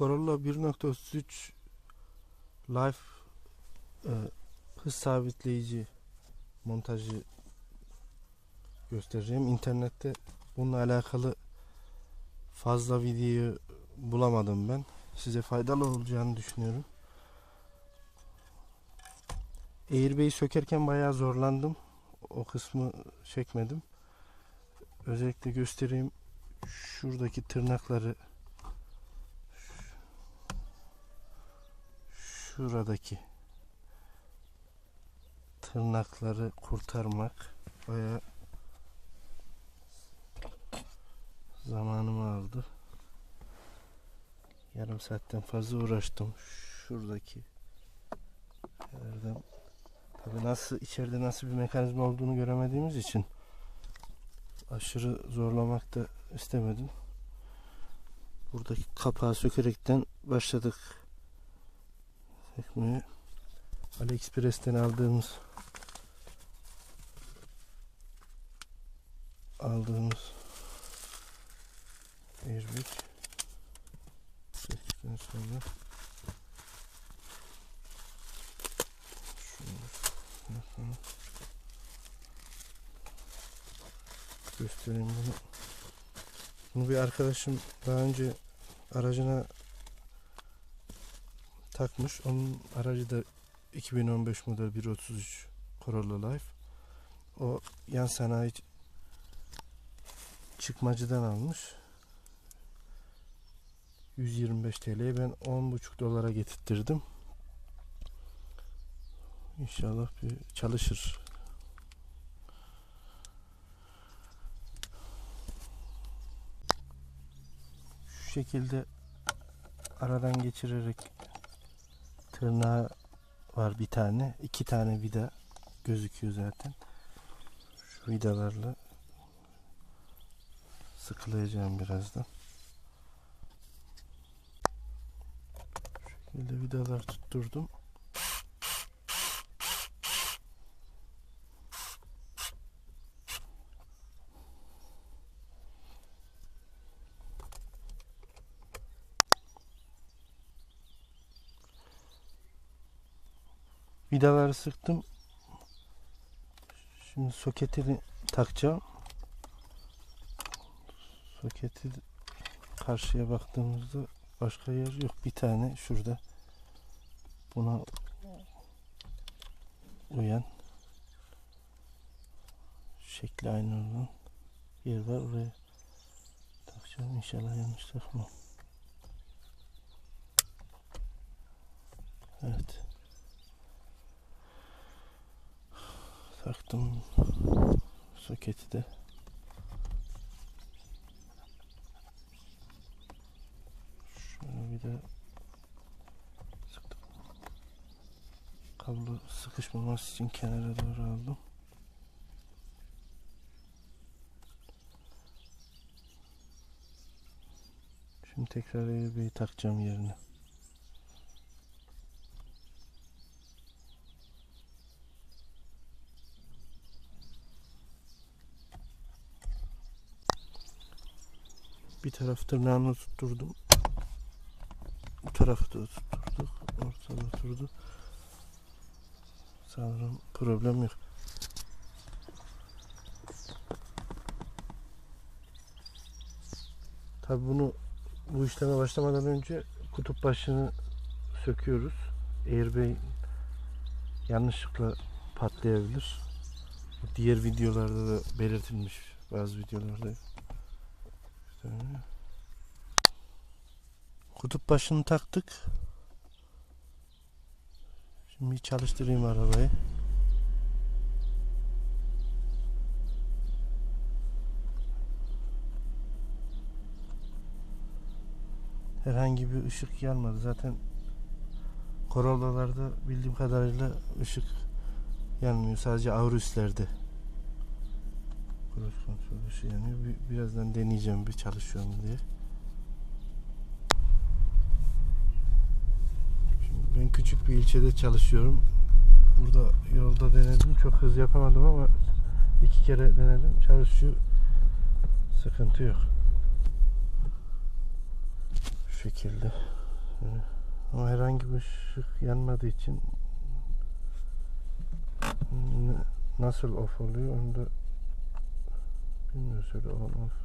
Corolla 1.33 Life e, hız sabitleyici montajı göstereceğim. İnternette bununla alakalı fazla video bulamadım ben. Size faydalı olacağını düşünüyorum. Airbag'i sökerken bayağı zorlandım. O kısmı çekmedim. Özellikle göstereyim. Şuradaki tırnakları şuradaki tırnakları kurtarmak bayağı zamanımı aldı. Yarım saatten fazla uğraştım. Şuradaki yerden tabi nasıl içeride nasıl bir mekanizma olduğunu göremediğimiz için aşırı zorlamak da istemedim. Buradaki kapağı sökerekten başladık sökmeye. AliExpress'ten aldığımız aldığımız airbag söktükten sonra şunu göstereyim bunu. Bunu bir arkadaşım daha önce aracına takmış. Onun aracı da 2015 model 133 Corolla Life. O yan sanayi çıkmacıdan almış. 125 TL'ye ben 10,5 dolara getirttirdim. İnşallah bir çalışır. Şu şekilde aradan geçirerek tırnağı var bir tane. iki tane vida gözüküyor zaten. Şu vidalarla sıkılayacağım birazdan. Şu şekilde vidalar tutturdum. Vidaları sıktım. Şimdi soketini takacağım. Soketi karşıya baktığımızda başka yer yok. Bir tane şurada. Buna uyan şekli aynı olan yer var. Oraya takacağım. İnşallah yanlış takmam. Evet. Taktım soketi de. Şöyle bir de sıktım kablo sıkışmaması için kenara doğru aldım. Şimdi tekrar airbag'i takacağım yerine Bir taraf tırnağını tutturdum. Bu tarafı da tutturduk. Ortada oturdu. Sanırım problem yok. Tabi bunu bu işleme başlamadan önce kutup başını söküyoruz. Airbag yanlışlıkla patlayabilir. Diğer videolarda da belirtilmiş bazı videolarda Kutup başını taktık. Şimdi çalıştırayım arabayı. Herhangi bir ışık yanmadı. Zaten Corolla'larda bildiğim kadarıyla ışık yanmıyor. Sadece Aurus'lerde Cross kontrol ışığı yanıyor. Bir, birazdan deneyeceğim bir çalışıyor mu diye. Şimdi ben küçük bir ilçede çalışıyorum. Burada yolda denedim. Çok hız yapamadım ama iki kere denedim. Çalışıyor. Sıkıntı yok. Şu şekilde. Ama herhangi bir ışık yanmadığı için nasıl off oluyor onu da bilmiyoruz öyle on off.